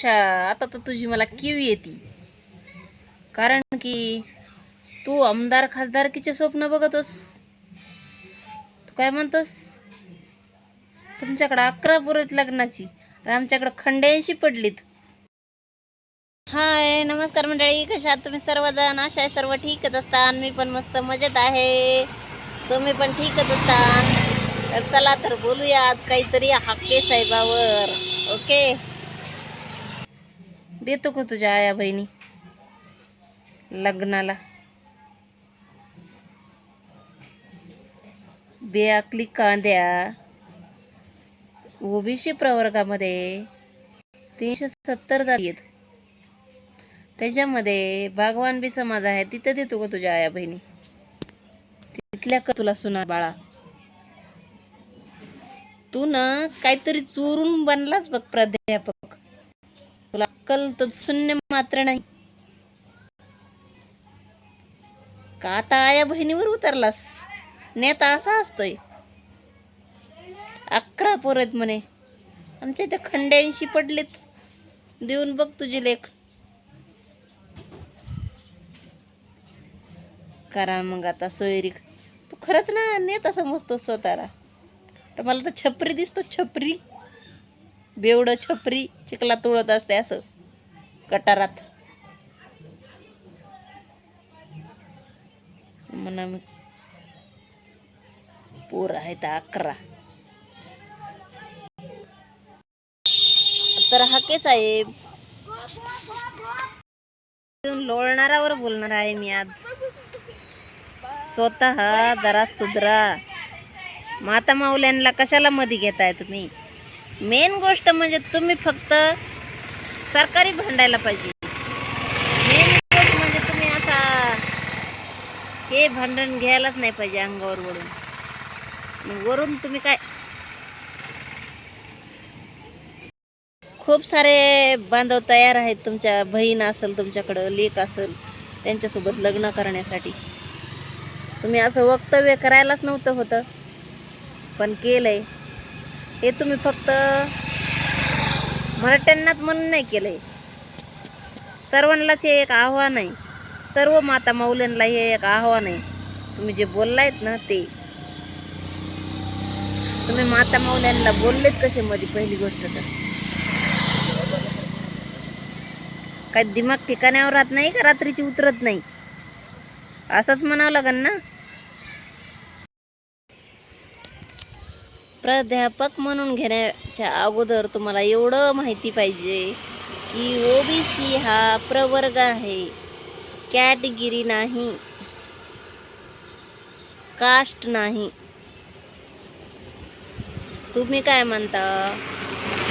अच्छा आता तर तुझी मला कीव येते. कारण की तू आमदार खासदारकीचे स्वप्न बघतोस? तू काय म्हणतोस? तुमच्याकडं अकरा पुरत लग्नाची आणि आमच्याकडं खंड्याऐंशी पडलीत. हाय नमस्कार मंडळी. कशा तुम्ही सर्वजण? अशा आहे सर्व ठीकच असतात. मी पण मस्त मजेत आहे. तुम्ही पण ठीकच असता तर चला तर बोलूया आज काहीतरी हाके साहेबावर. ओके? देतो का तुझ्या आया बहिणी? लग्नाला. बेअकली कांद्या. ओबीसी प्रवर्गामध्ये तीनशे सत्तर जाती आहेत. त्याच्यामध्ये बागवान बी समाज आहे तिथं देतो का तुझ्या आया बहिणी? तिथल्या का तुला सुना बाळा? तू ना काहीतरी चोरून बनलाच बघ प्राध्यापक. कल अक्कल तर शून्य मात्र नाही. का आता आया बहिणीवर उतरलास? नेता असा असतोय. अकरा पोरत म्हणे. आमच्या इथे खंड्याऐंशी पडलेत. देऊन बघ तुझी लेख. करा मग आता सोयरी तू खरंच ना नेता समजतो स्वतःला. तर मला तर छपरी दिसतो छपरी. बेवडं छपरी चिखला तुळत असते असं. गटारात म्हणा मग पोर आहेत अकरा. तर हाके साहेब. लोळणारावर बोलणार आहे मी आज. स्वतः जरा सुधरा. माता माऊल्यांना कशाला मध्ये घेताय तुम्ही? मेन गोष्ट म्हणजे तुम्ही फक्त सरकारी भांडायला पाहिजे. मेन गोष्ट म्हणजे तुम्ही आता हे भांडण घ्यायलाच नाही पाहिजे अंगावर वरून वरून तुम्ही काय? खूप सारे बांधव तयार आहेत तुमच्या बहीण असेल तुमच्याकडं लेक असेल त्यांच्यासोबत लग्न करण्यासाठी. तुम्ही असं वक्तव्य करायलाच नव्हतं होतं पण केलं आहे हे तुम्ही फक्त मराठ्यांनाच म्हणून नाही केलं सर्वांनाच हे एक आव्हान आहे. सर्व माता माऊल्यांना हे एक आव्हान आहे. तुम्ही जे बोललायत ना ते. तुम्ही माता माऊल्यांना बोललेत कसे मध्ये पहिली गोष्ट तर? काय दिमाग ठिकाण्यावर राहत नाही का? रात्रीची उतरत नाही. असंच म्हणावं लागेल ना? प्राध्यापक म्हणून घेण्याच्या अगोदर तुम्हाला एवढं माहिती पाहिजे की ओ बी सी हा प्रवर्ग आहे. कॅटेगिरी नाही. कास्ट नाही. तुम्ही काय म्हणता?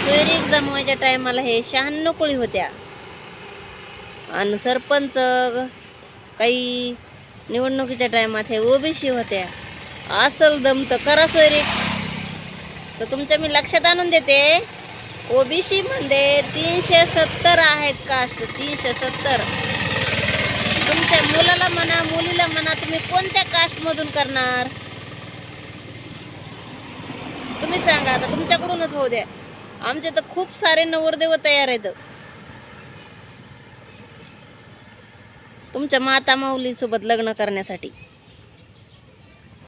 सोयरीक जमवायच्या टायमाला हे शहाण्णव कोळी होत्या. आणि सरपंच काही निवडणुकीच्या टायमात हे ओबीसी होत्या. असल दम तर करा सोयरी. तर तुमच्या मी लक्षात आणून देते. ओबीसी मध्ये तीनशे सत्तर आहेत कास्ट तीनशे सत्तर. तुमच्या मुलाला म्हणा मुलीला म्हणा तुम्ही कोणत्या कास्टमधून करणार? तुम्ही सांगा आता तुमच्याकडूनच होऊ द्या. आमचे तर खूप सारे नवरदेव तयार आहेत. तुमच्या माता माऊलीसोबत लग्न करण्यासाठी.